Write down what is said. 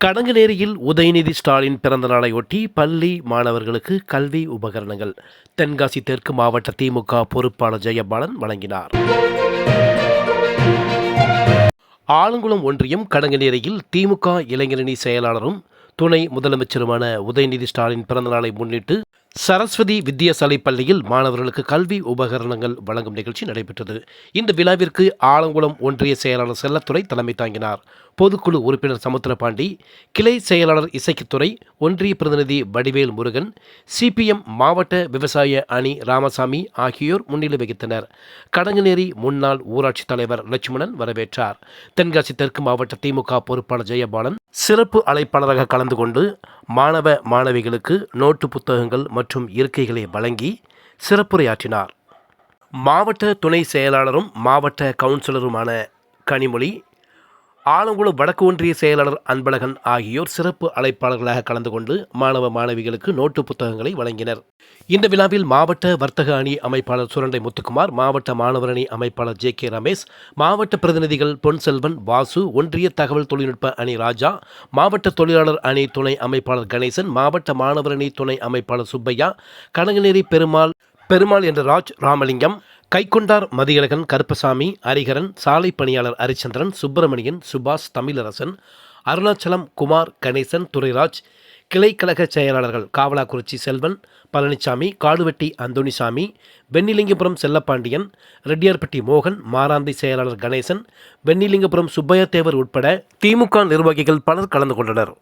கடங்கநேரியில் உதயநிதி ஸ்டாலின் பிறந்த நாளையொட்டி பள்ளி மாணவர்களுக்கு கல்வி உபகரணங்கள். தென்காசி தெற்கு மாவட்ட திமுக பொறுப்பாளர் ஜெயபாலன் வழங்கினார். ஆலங்குளம் ஒன்றியம் கடங்கநேரியில் திமுக இளைஞரணி செயலாளரும் துணை முதலமைச்சருமான உதயநிதி ஸ்டாலின் பிறந்தநாளை முன்னிட்டு சரஸ்வதி வித்யாசாலை பள்ளியில் மாணவர்களுக்கு கல்வி உபகரணங்கள் வழங்கும் நிகழ்ச்சி நடைபெற்றது. இந்த விழாவிற்கு ஆலங்குளம் ஒன்றிய செயலாளர் செல்லத்துறை தலைமை தாங்கினார். பொதுக்குழு உறுப்பினர் சமுத்திரபாண்டி கிளை செயலாளர் இசைக்குத்துறை ஒன்றிய பிரதிநிதி வடிவேல் முருகன் சிபிஎம் மாவட்ட விவசாய அணி ராமசாமி ஆகியோர் முன்னிலை வகித்தனர். கடங்கநேரி முன்னாள் ஊராட்சி தலைவர் லட்சுமணன் வரவேற்றார். தென்காசி தெற்கு மாவட்ட திமுக பொறுப்பாளர் ஜெயபாலன் சிறப்பு அழைப்பாளராக கலந்து கொண்டு மாணவ மாணவிகளுக்கு நோட்டு புத்தகங்கள் மற்றும் இருக்கைகளை வழங்கி சிறப்புரையாற்றினார். மாவட்ட துணை செயலாளரும் மாவட்ட கவுன்சிலருமான கனிமொழி ஆலங்குளம் வடக்கு ஒன்றிய செயலாளர் அன்பழகன் ஆகியோர் சிறப்பு அழைப்பாளர்களாக கலந்து கொண்டு மாணவ மாணவிகளுக்கு நோட்டு புத்தகங்களை வழங்கினர். இந்த விழாவில் மாவட்ட வர்த்தக அணி அமைப்பாளர் சுரண்டை முத்துக்குமார் மாவட்ட மாணவர் அணி அமைப்பாளர் ஜே கே ரமேஷ் மாவட்ட பிரதிநிதிகள் பொன்செல்வன் வாசு ஒன்றிய தகவல் தொழில்நுட்ப அணி ராஜா மாவட்ட தொழிலாளர் அணி துணை அமைப்பாளர் கணேசன் மாவட்ட மாணவர் அணி துணை அமைப்பாளர் சுப்பையா கனகநேரி பெருமாள் பெருமாள் என்ற ராஜ் ராமலிங்கம் கைக்கொண்டார் மதியழகன் கருப்பசாமி ஹரிகரன் சாலை பணியாளர் ஹரிச்சந்திரன் சுப்பிரமணியன் சுபாஷ் தமிழரசன் அருணாச்சலம் குமார் கணேசன் துரைராஜ் கிளைக்கழக செயலாளர்கள் காவலாக்குறிச்சி செல்வன் பழனிசாமி காடுவெட்டி அந்தோணிசாமி வெண்ணிலிங்கபுரம் செல்லப்பாண்டியன் ரெட்டியார்பட்டி மோகன் மாராந்தி செயலாளர் கணேசன் வெண்ணிலிங்கபுரம் சுப்பையா தேவர் உட்பட திமுக நிர்வாகிகள் பலர் கலந்து கொண்டனர்.